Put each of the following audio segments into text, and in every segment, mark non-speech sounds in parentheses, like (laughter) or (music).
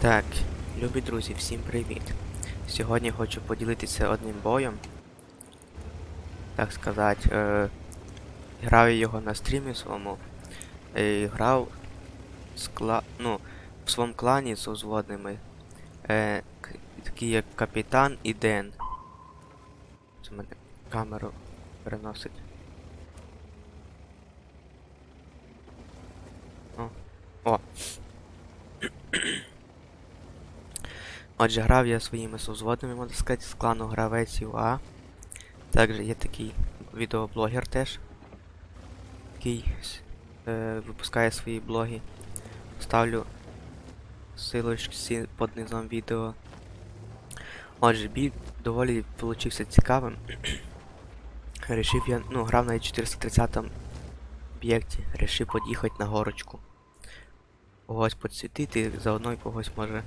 Так, любі друзі, всім привіт. Сьогодні хочу поділитися одним боєм. Так сказати, е, грав його на стрімі своєму. І грав кла... ну, в своєму клані з узводними. Е, такі як капітан і Ден. Це мене камеру переносить. О. Отже, грав я своїми созводними, можна сказати, з клану гравець ЮА. Також є такий відеоблогер теж, який е, випускає свої блоги. Ставлю всі під низом відео. Отже, бій доволі получився цікавим. (clears throat) Решив я, ну, грав на 430 об'єкті, решив під'їхати на горочку. Когось підсвітити, заодно й когось може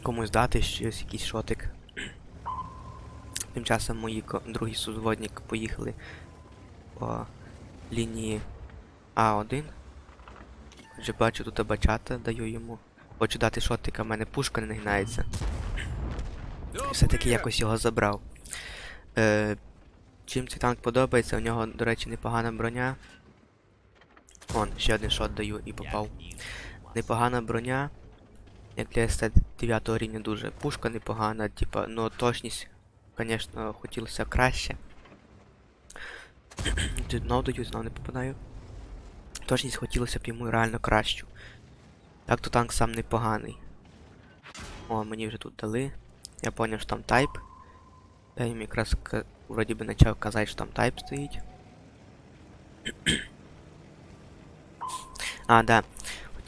комусь дати щось, якийсь шотик. Тим часом мої другі сузводник поїхали по лінії А1. Отже, бачу тут бачата, даю йому. Хочу дати шотика, в мене пушка не гнається. І все-таки якось його забрав. Е, чим цей танк подобається, у нього, до речі, непогана броня. Вон, ще один шот даю і попав. Непогана броня. Як для СТ 9 рівня дуже. Пушка непогана, типа, ну точність, звісно, хотілося краще. Знов даю, знов не попадаю. Точність хотілося б йому реально кращу. Так то танк сам непоганий. О, мені вже тут дали. Я поняв, що там тайп. Я їм якраз вроді би почав казати, що там тайп стоїть. (clears throat) а, да.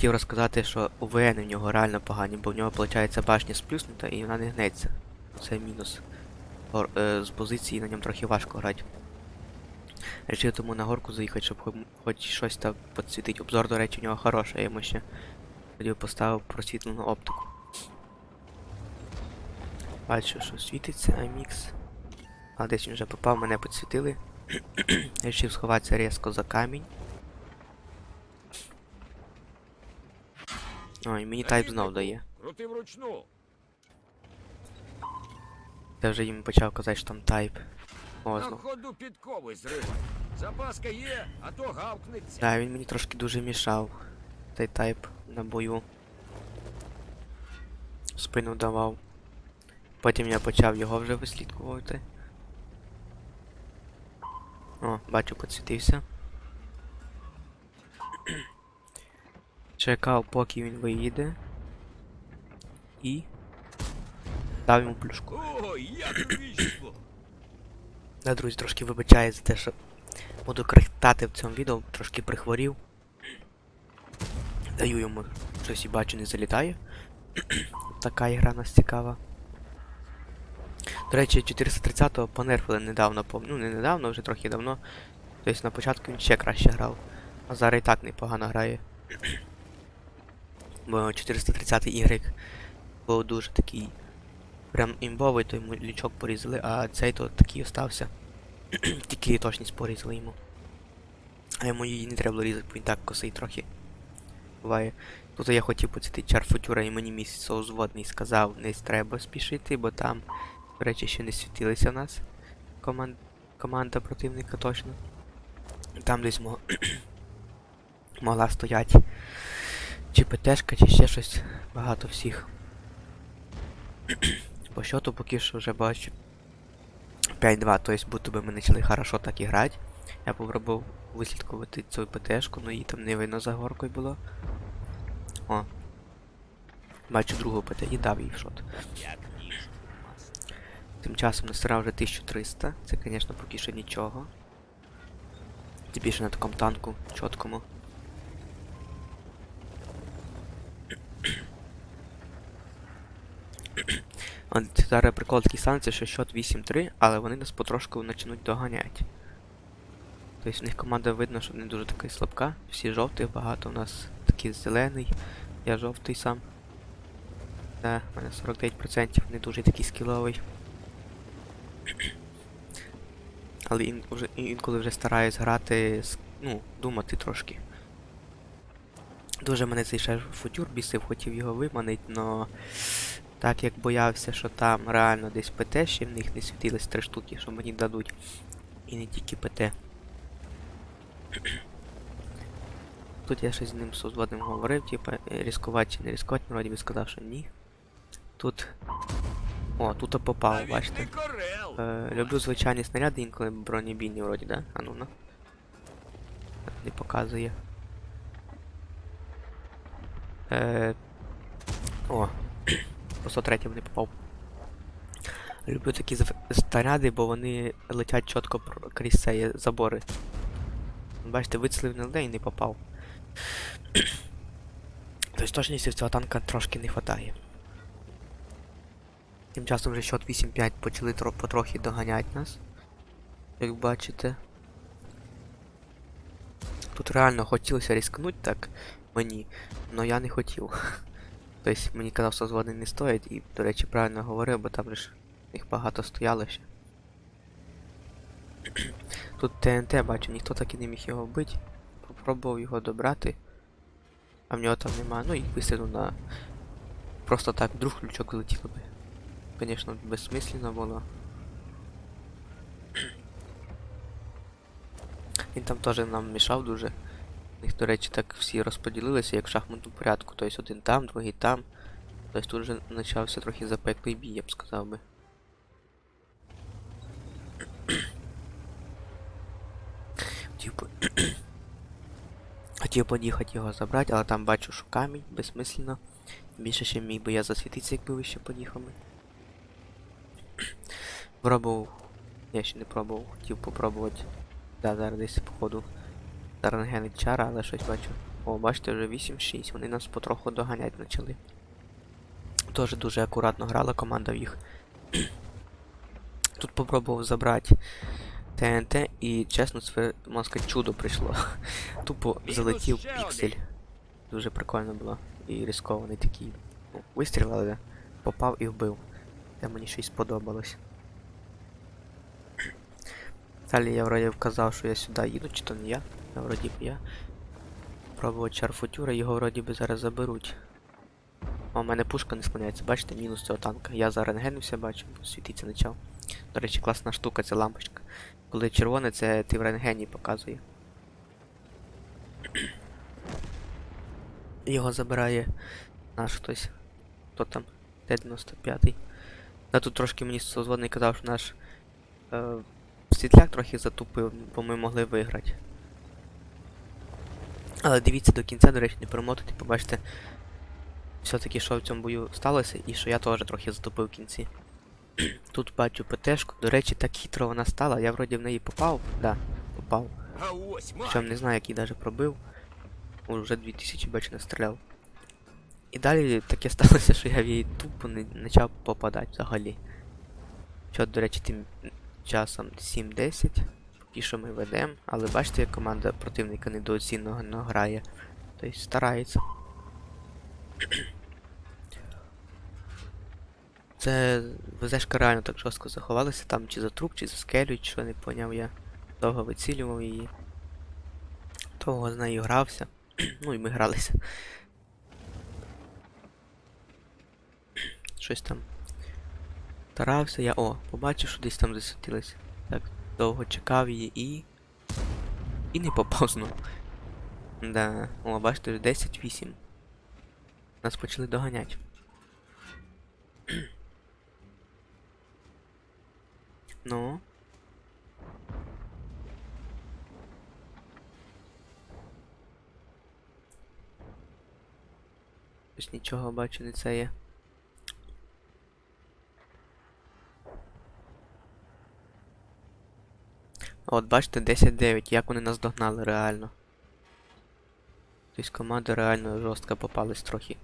Хотів розказати, що УВН в нього реально погані, бо в нього виходить башня сплюснута і вона не гнеться. Це мінус. Гор, е, з позиції на ньому трохи важко грати. Рішив тому на горку заїхати, щоб хоч щось там підсвітить. Обзор, до речі, в нього хороший, я йому ще тоді поставив просвітлену оптику. Бачу, що світиться Амікс. А десь він вже попав, мене підсвітили. (clears throat) Рішив сховатися різко за камінь. Ой, мені тайп знов дає. Крути вручну. Я вже їм почав казати, що там тайп. О, На знов. ходу підкови зривай. Запаска є, а то гавкнеться. Да, він мені трошки дуже мішав. Цей тайп на бою. Спину давав. Потім я почав його вже вислідкувати. О, бачу, підсвітився. Чекав, поки він виїде. І. Дав йому плюшку. (clears throat) Да, друзі, трошки вибачаю за те, що буду крихтати в цьому відео, трошки прихворів. Даю йому щось і бачу, не залітає. (clears throat) така ігра нас цікава. До речі, 430-го понерфили недавно, ну не недавно, вже трохи давно. Тобто на початку він ще краще грав. А зараз і так непогано грає. (clears throat) Бо 430 Y був дуже такий прям імбовий, то йому лічок порізали, а цей то такий остався. (clears throat) Тільки точність порізали йому. А йому її не треба було різати, бо він так косий трохи. Буває. Тут я хотів поцити чар футюра і мені мій соузводний сказав, не треба спішити, бо там, до речі, ще не світилися в нас. Коман... Команда противника точно. Там десь мо... (clears throat) могла стоять. Чи ПТшка, чи ще щось. Багато всіх. По счету поки що вже бачу 5-2, тобто будто би ми почали хорошо так і грати. Я попробував вислідкувати цю ПТшку, але її там не видно за горкою було. О. Бачу другу ПТ і дав їй шот. Тим часом насирав вже 1300. Це, звісно, поки що нічого. Тим більше на такому танку чіткому. От зараз прикол такий станеться, що счет 8-3, але вони нас потрошку почнуть доганяти. Тобто в них команда видно, що не дуже така слабка. Всі жовтих багато, у нас такий зелений, я жовтий сам. Да, у мене 49%, не дуже такий скіловий. Але ін, вже, інколи вже стараюсь грати, ну, думати трошки. Дуже мене цей ще футюр бісив, хотів його виманити, но так як боявся, що там реально десь ПТ, ще в них не світилось три штуки, що мені дадуть. І не тільки ПТ. (clears throat) Тут я щось з ним созводним говорив, типа, ризикувати чи не ризикувати, вроді би сказав, що ні. Тут. О, тут попав, бачите. Е, люблю звичайні снаряди, інколи бронебійні вроді, да? А ну на. Не показує. Е, о, по 103 не попав. Люблю такі снаряди, бо вони летять чітко крізь цей забори. Бачите, вицілив не лде і не попав. (clears throat) Тобто точності в цього танка трошки не вистачає. Тим часом вже счет 8-5 почали тро потрохи доганяти нас. Як бачите. Тут реально хотілося рискнути так мені, але я не хотів. (laughs) Тобто мені казав, що зводи не стоять, і, до речі, правильно говорив, бо там ж їх багато стояло ще. (clears throat) Тут ТНТ бачу, ніхто так і не міг його вбити. Попробував його добрати. А в нього там немає. Ну і вистрілив на. Просто так, вдруг ключок залетіло би. Конечно, безсмисленно було. (clears throat) Він там теж нам мішав дуже. Них, до речі, так всі розподілилися, як в шахматному порядку. Тобто один там, другий там. Тобто тут вже почався трохи запеклий бій, я б сказав би. (clears throat) (clears throat) Хотів би... Хотів під'їхати його забрати, але там бачу, що камінь, безсмисленно. Більше ще міг би я засвітитися, якби ви ще під'їхали. (clears throat) Пробував. Я ще не пробував, хотів попробувати. Да, зараз десь походу. Тарангенить чара, але щось бачу. О, бачите, вже 8-6, вони нас потроху доганять почали. Теж дуже акуратно грала команда в їх. (clears throat) Тут попробував забрати ТНТ і чесно, це, сказати, чудо прийшло. (laughs) Тупо залетів піксель. Дуже прикольно було. І рискований такий. Ну, вистріл, але попав і вбив. Це мені щось сподобалось. Далі я вроді вказав, що я сюди їду, чи то не я. А вроді б я. Пробував чарфутюра, його вроді би зараз заберуть. О, у мене пушка не склоняється, бачите, мінус цього танка. Я за рентгенився бачу, світиться почав. До речі, класна штука, це лампочка. Коли червоне, це ти в рентгені показує. (clears throat) Його забирає наш хтось. Хто там? Т-95. Да тут трошки мені созводний казав, що наш е, світляк трохи затупив, бо ми могли виграти. Але дивіться до кінця, до речі, не перемотуйте, побачите все-таки, що в цьому бою сталося, і що я теж трохи затупив в кінці. (clears throat) Тут бачу ПТшку, до речі, так хитро вона стала, я вроді в неї попав, да, попав. Причому не знаю, який даже пробив. Уже 2000 бачу настріляв. І далі таке (laughs) сталося, що я в її тупо не почав попадати взагалі. Що, до речі, тим часом 7-10. Поки що ми ведемо, але бачите, як команда противника недооцінного не грає. Тобто старається. Це ВЗшка реально так жорстко заховалася, там чи за труп, чи за скелю, чи що не поняв я. Довго вицілював її. Довго з нею грався. (clears throat) ну і ми гралися. Щось там. Старався я. О, побачив, що десь там засвітилось. Так, довго чекав її і. І не попав знову. Да. О, бачите, 10-8. Нас почали доганяти. (clears throat) ну. Ось нічого бачу, не це є. От бачите, 10-9, як вони нас догнали реально. Тобто команда реально жорстко попалась трохи.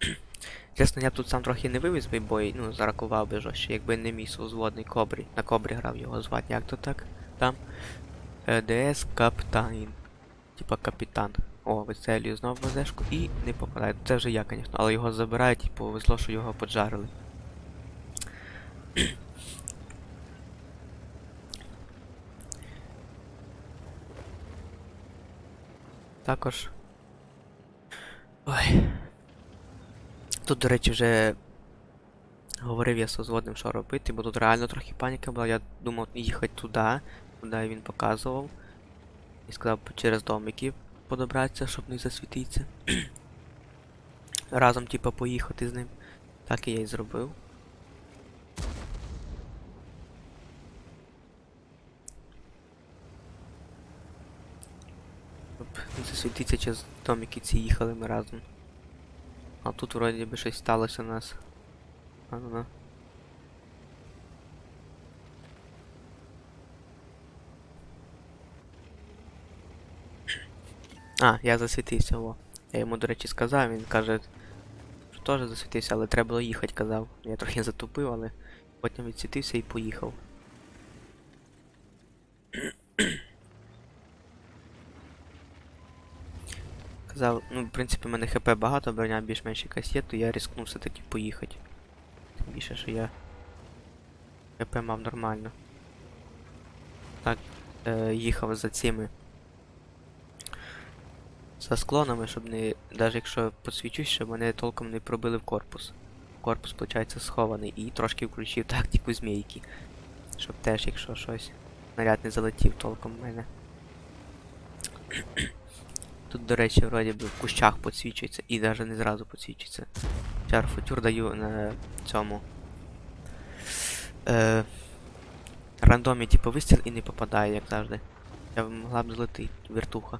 (clears throat) Чесно, я б тут сам трохи не вивіз би бой, ну, зарахував би жорстче, якби не мій созводний кобрі. На кобрі грав його звати, як то так? Там. Е, ДС Каптайн. Типа капітан. О, вицелюю знов ВЗшку і не попадає. Це вже я, звісно, але його забирають і повезло, що його поджарили. (clears throat) Також Ой. Тут, до речі, вже говорив я з созводним, що робити, бо тут реально трохи паніка була. Я думав їхати туди, куди він показував. І сказав через домики подобратися, щоб не засвітитися. (clears throat) Разом, типа, поїхати з ним. Так і я і зробив. Щоб не засвітитися через домики ці їхали ми разом. А тут вроді би щось сталося у нас. А на. А, я засвітився, во. Я йому, до речі, сказав, він каже, що теж засвітився, але треба було їхати, казав. Я трохи (laughs) затупив, але потім відсвітився і поїхав. Казав, ну, в принципі, в мене хп багато, броня більш-менш якась є, то я рискнув все-таки поїхати. Тим більше, що я хп мав нормально. Так, е, їхав за цими. За склонами, щоб не. Навіть якщо посвічусь, щоб мене толком не пробили в корпус. Корпус, виходить, схований. І трошки включив тактику змійки. Щоб теж, якщо щось, снаряд не залетів толком в мене. Тут, до речі, вроді би в кущах підсвічується і навіть не зразу підсвічується. Чар футюр даю на цьому. Е, рандомі, типу, вистріл і не попадає, як завжди. Я б могла б злетити, вертуха.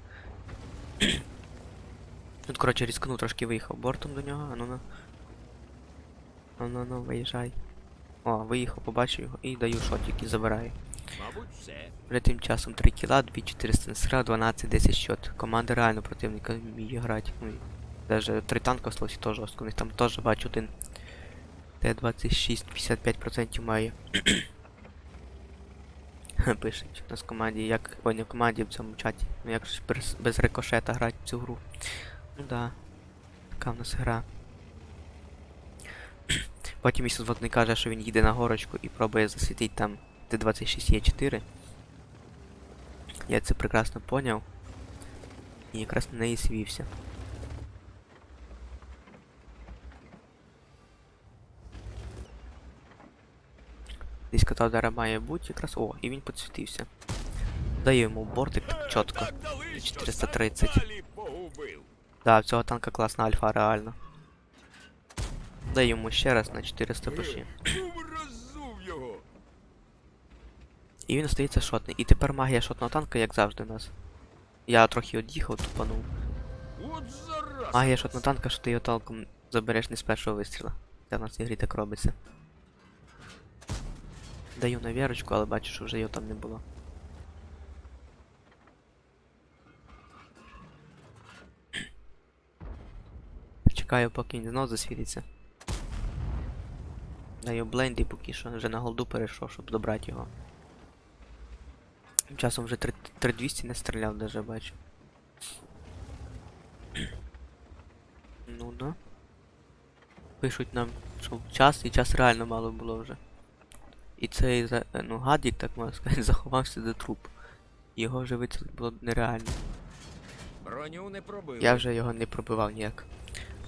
(clears throat) Тут, коротше, різкнув, трошки виїхав бортом до нього, а ну на. Ну ну ну, виїжджай. О, виїхав, побачив його і даю шотик і забираю. Вже тим часом 3 кіла, 2400 сра, 12-10 счет. Команда реально противника вміє грати. Ну, даже три танка слосі теж жорстко. Там теж бачу один Т-26, 55% має. (clears throat) Пишуть у нас в команді, як. Ой, в команді в цьому чаті. Ну як ж без, рикошета грати в цю гру. Ну да. Така в нас гра. (clears throat) Потім мій созводний каже, що він їде на горочку і пробує засвітити там Т-26 Е4. Я це прекрасно поняв. І якраз на неї свівся. Десь кота удара має бути якраз. О, і він підсвітився. Даю йому бортик так чітко. 430. погубив. Да, в цього танка класна альфа реально. Даю йому ще раз на 400 пиші. (clears throat) І він остається шотний. І тепер магія шотного танка, як завжди у нас. Я трохи од'їхав, тупанув. Магія шотного танка, що ти його толком забереш не з першого вистріла. Це в нас в ігрі так робиться. Даю на вірочку, але бачу, що вже його там не було. Чекаю, поки він знов засвітиться. Даю бленді поки що, вже на голду перейшов, щоб добрати його. Тим часом вже 3 3200 не стріляв, даже бачу. Ну да. Пишуть нам, що час, і час реально мало було вже. І цей за- ну, гадік, так можна сказати, (laughs) заховався до труп. Його вже вицілити було нереально. Броню не пробив. Я вже його не пробивав ніяк.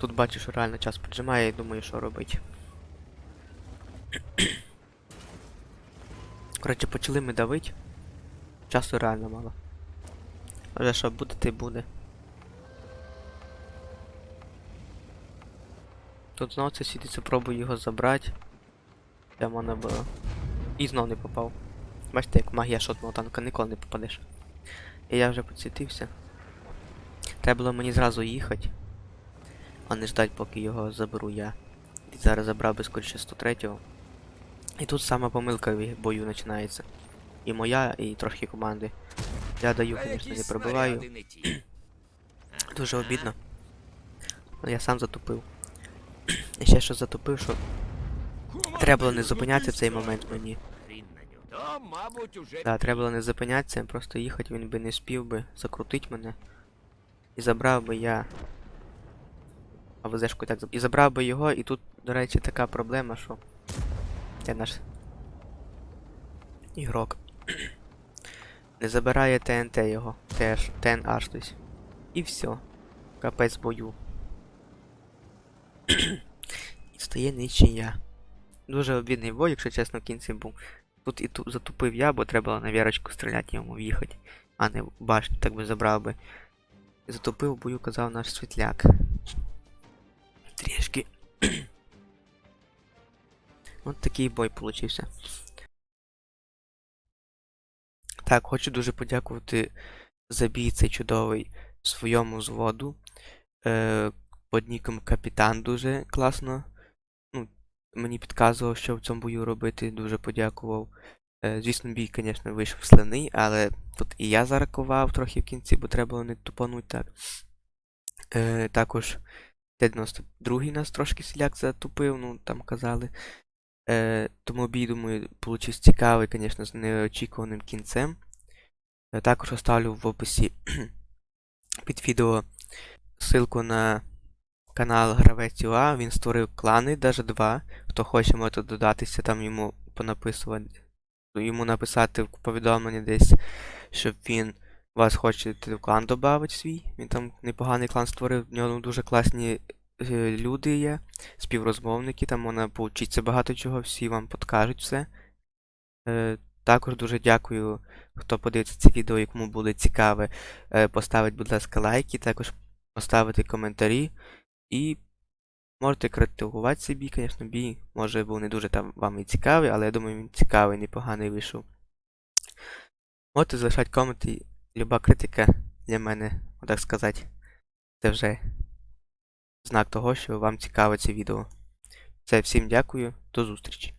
Тут бачу, що реально час піджимає і думаю, що робити. Коротше, почали ми давить. Часу реально мало. Але що буде, й буде. Тут знову це сидиться, пробую його забрати. Прямо вона була. І знов не попав. Бачите, як магія шотного танка ніколи не попадеш. І я вже підсвітився. Треба було мені зразу їхати, а не ждать, поки його заберу я. І зараз забрав би скоріше 103-го. І тут сама помилка в бою починається. І моя, і трохи команди. Я даю, звісно, не пробиваю. (clears throat) Дуже обідно. Але я сам затупив. (clears throat) І ще що затупив, що треба було не зупинятися в цей момент мені. Уже Да, треба було не зупинятися, просто їхати він би не спів би закрутить мене. І забрав би я. А ВЗшку так заб... І забрав би його, і тут, до речі, така проблема, що. Де наш. Ігрок. Не забирає ТНТ його. Теж, ТНH, тобто. І все. Капець бою. і стає нічия. Дуже обідний бой, якщо чесно, в кінці був. Тут і ту затупив я, бо треба було на вірочку стріляти йому в'їхати, а не башню, так би забрав би. Затупив бою, казав наш світляк. Трішки. (clears throat) От такий бой получився. Так, хочу дуже подякувати за бій цей чудовий своєму зводу. Е, під ніком Капітан дуже класно. Ну, мені підказував, що в цьому бою робити, дуже подякував. Е, звісно, бій, звісно, вийшов слиний, але тут і я заракував трохи в кінці, бо треба було не тупануть так. Е, також Т-92 нас трошки сіляк затупив, ну там казали. Е, тому бій, думаю, получився цікавий, звісно, з неочікуваним кінцем. Е, також оставлю в описі (clears throat) під відео ссылку на канал Гравець ЮА. Він створив клани, навіть два. Хто хоче, може додатися, там йому понаписувати, йому написати в повідомлення десь, щоб він вас хоче в клан додати свій. Він там непоганий клан створив, в нього дуже класні люди є, співрозмовники, там можна поучитися багато чого, всі вам подкажуть все. Е, також дуже дякую, хто подивиться це відео, і кому буде цікаве. Е, поставить, будь ласка, лайки, також поставити коментарі. І можете критикувати цей бій, звісно, бій. Може був не дуже там вам і цікавий, але я думаю, він цікавий, непоганий вийшов. Можете залишати коменти. Люба критика для мене, так сказати, це вже знак того, що вам цікаве це відео. Це всім дякую, до зустрічі.